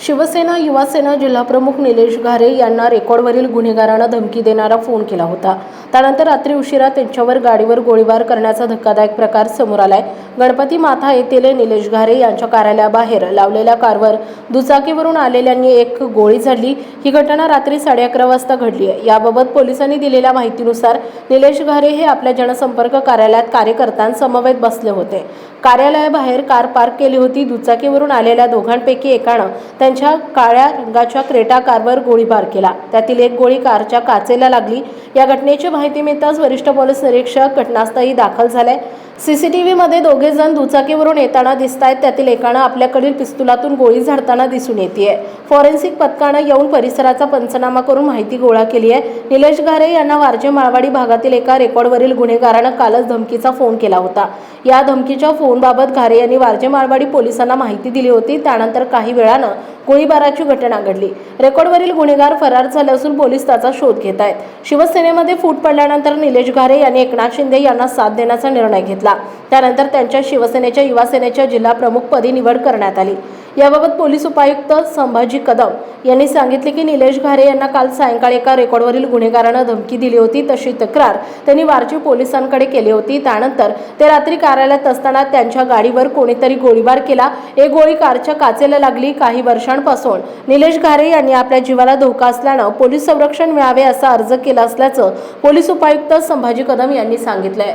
शिवसेना युवासेना जिल्हाप्रमुख निलेश घारे यांना रेकॉर्डवरील गुन्हेगारांना धमकी देणारा फोन केला होता. त्यानंतर रात्री उशिरा त्यांच्यावर गाडीवर गोळीबार करण्याचा धक्कादायक प्रकार समोर आलाय. गणपती माथा येथील निलेश घारे यांच्या कार्यालयाबाहेर लावलेल्या कारवर दुचाकीवरून आलेल्यांनी एक गोळी झाडली. ही घटना रात्री साडे अकरा वाजता घडली आहे. याबाबत पोलिसांनी दिलेल्या माहितीनुसार निलेश घारे हे आपल्या जनसंपर्क कार्यालयात कार्यकर्त्यांसमवेत बसले होते. कार्यालयाबाहेर कार पार्क केली होती. दुचाकीवरून आलेल्या दोघांपैकी एकानं त्यांच्या काळ्या रंगाच्या क्रेटा कारवर गोळीबार केला. त्यातील एक गोळी कारच्या काचेला लागली. या घटनेची माहिती मिळताच वरिष्ठ पोलीस निरीक्षक घटनास्थळी दाखल झाले. सीसीटीव्हीमध्ये दोघे जण दुचाकीवरून येताना दिसत आहेत त्यातील एकानं आपल्याकडील पिस्तुलातून गोळी झाडताना दिसून येते फॉरेन्सिक पथकानं येऊन परिसराचा पंचनामा करून माहिती गोळा केली आहे निलेश घारे यांना वारजे माळवाडी भागातील एका रेकॉर्डवरील गुन्हेगारानं कालच धमकीचा फोन केला होता. या धमकीच्या फोनबाबत घारे यांनी वारजे माळवाडी पोलिसांना माहिती दिली होती. त्यानंतर काही वेळानं गोळीबाराची घटना घडली. रेकॉर्डवरील गुन्हेगार फरार झाले असून पोलीस त्याचा शोध घेत आहेत. शिवसेनेमध्ये फूट पडल्यानंतर निलेश घारे यांनी एकनाथ शिंदे यांना साथ देण्याचा निर्णय घेतला. त्यानंतर त्यांच्या शिवसेनेच्या युवासेनेच्या जिल्हाप्रमुखपदी जिल्हा प्रमुखपदी निवड करण्यात आली. याबाबत पोलीस उपायुक्त संभाजी कदम यांनी सांगितले की निलेश घारे यांना काल सायंकाळी एका रेकॉर्डवरील गुन्हेगारानं धमकी दिली होती तशी तक्रार त्यांनी वारची पोलिसांकडे केली होती. त्यानंतर ते रात्री कार्यालयात असताना त्यांच्या गाडीवर कोणीतरी गोळीबार केला. एक गोळी कारच्या काचेला लागली. काही वर्षांपासून निलेश घारे यांनी आपल्या जीवाला धोका असल्यानं पोलीस संरक्षण मिळावे असा अर्ज केला असल्याचं पोलीस उपायुक्त संभाजी कदम यांनी सांगितलंय.